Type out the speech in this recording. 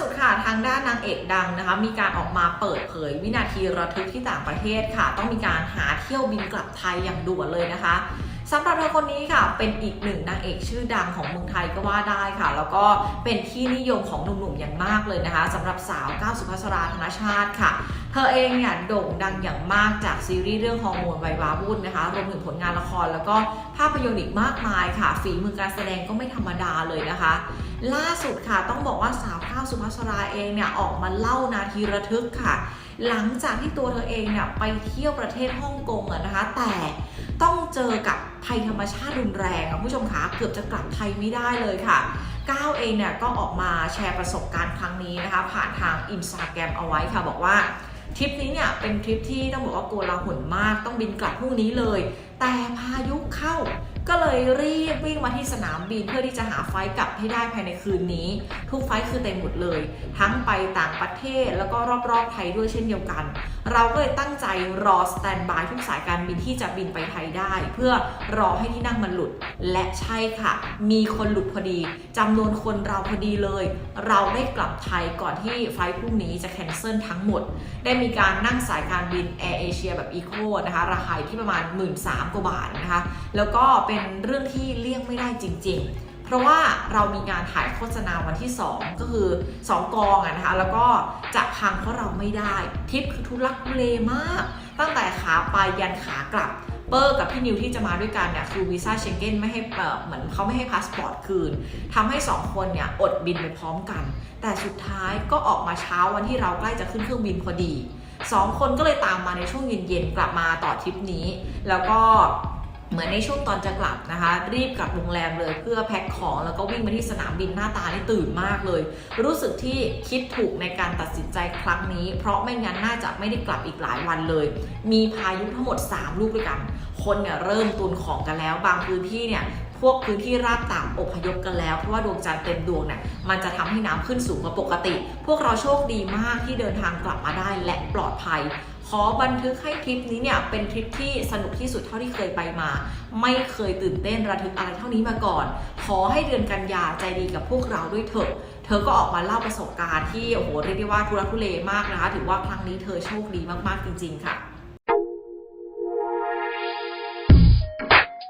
สุดค่ะทางด้านนางเอกดังนะคะ มีการออกมาเปิดเผยวินาทีระทึกที่ต่างประเทศค่ะ ต้องมีการหาเที่ยวบินกลับไทยอย่างด่วนเลยนะคะสำหรับเธอคนนี้ค่ะ เป็นอีกหนึ่งนางเอกชื่อดังของเมืองไทยก็ว่าได้ค่ะ แล้วก็เป็นที่นิยมของหนุ่มๆอย่างมากเลยนะคะสำหรับสาวก้าวสุภาษราธนชาติค่ะ เธอเองเนี่ยโด่งดังอย่างมากจากซีรีส์เรื่องฮอร์โมนไววาวุ่นนะคะรวมถึงผลงานละครแล้วก็ภาพยนตร์อีกมากมายค่ะ ฝีมือการแสดงก็ไม่ธรรมดาเลยนะคะ ล่าสุดค่ะ ต้องบอกว่าสาวข้าวสุภาษราเองเนี่ยออกมาเล่านาทีระทึกค่ะ หลังจากที่ตัวเธอเองเนี่ยไปเที่ยวประเทศฮ่องกงอะนะคะ แต่ต้องเจอกับภัยธรรมชาติรุนแรงคุณผู้ชมคะเกือบจะกลับไทยไม่ได้เลยค่ะก้าวเองเนี่ยก็ออกมาแชร์ประสบการณ์ครั้งนี้นะคะ ผ่านทางอินสตาแกรมเอาไว้ค่ะบอกว่าทริปนี้เนี่ยเป็นทริปที่ต้องบอกว่าโกลาหลมากต้องบินกลับพรุ่งนี้เลย แต่พายุเข้าก็ เลยรีบวิ่งมาที่สนามบินเพื่อที่จะหาไฟล์กลับให้ได้ภายในคืนนี้ ทุกไฟล์คือเต็มหมดเลย ทั้งไปต่างประเทศแล้วก็รอบๆไทยด้วยเช่นเดียวกัน เราก็เลยตั้งใจรอสแตนบายทุกสายการบินที่จะบินไปไทยได้ เพื่อรอให้ที่นั่งมันหลุด และใช่ค่ะ มีคนหลุดพอดีจำนวนคนเราพอดีเลย เราได้กลับไทยก่อนที่ไฟล์พรุ่งนี้จะแคนเซิลทั้งหมด ได้มีการนั่งสายการบินแอร์เอเชียแบบอีโคนะคะราคาที่ประมาณ 1 3ื่นกว่าบาทนะคะแล้วก็เป็นเรื่องที่เลี่ยงไม่ได้จริงๆเพราะว่าเรามีงานถ่ายโฆษณาวันที่ 2 ก็คือ 2 กองอะนะคะ แล้วก็จะพังเพราะเราไม่ได้ทริปคือทุลักทุเลมาก ตั้งแต่ขาไปยันขากลับ เปอร์กับพี่นิวที่จะมาด้วยกันเนี่ยคือวีซ่าเชงเก้นไม่ให้เหมือนเขาไม่ให้พาสปอร์ตคืนทำให้ 2 คนเนี่ยอดบินไปพร้อมกัน แต่สุดท้ายก็ออกมาเช้าวันที่เราใกล้จะขึ้นเครื่องบินพอดีสองคนก็เลยตามมาในช่วงเย็นๆกลับมาต่อทริปนี้ แล้วก็ เหมือนในช่วงตอนจะกลับนะคะ รีบกลับโรงแรมเลยเพื่อแพ็คของแล้วก็วิ่งมาที่สนามบินหน้าตานี่ตื่นมากเลย รู้สึกที่คิดถูกในการตัดสินใจครั้งนี้ เพราะไม่งั้นน่าจะไม่ได้กลับอีกหลายวันเลย มีพายุทั้งหมด 3 ลูกด้วยกัน คนเนี่ยเริ่มตุนของกันแล้ว บางพื้นที่เนี่ยพวกพื้นที่ราบต่ำอพยพกันแล้ว เพราะว่าดวงจันทร์เต็มดวงเนี่ยมันจะทำให้น้ำขึ้นสูงกว่าปกติ พวกเราโชคดีมากที่เดินทางกลับมาได้และปลอดภัย ขอบันทึกให้ทริปนี้เนี่ยเป็นทริปที่สนุกที่สุดเท่าที่เคยไปมา ไม่เคยตื่นเต้นระทึกอะไรเท่านี้มาก่อน ขอให้เดือนกันยาใจดีกับพวกเราด้วยเถอะเธอก็ออกมาเล่าประสบการณ์ที่โอ้โหเรียกได้ว่าทุรักทุเลมากนะคะ ถือว่าครั้งนี้เธอโชคดีมากๆจริง ๆ ค่ะ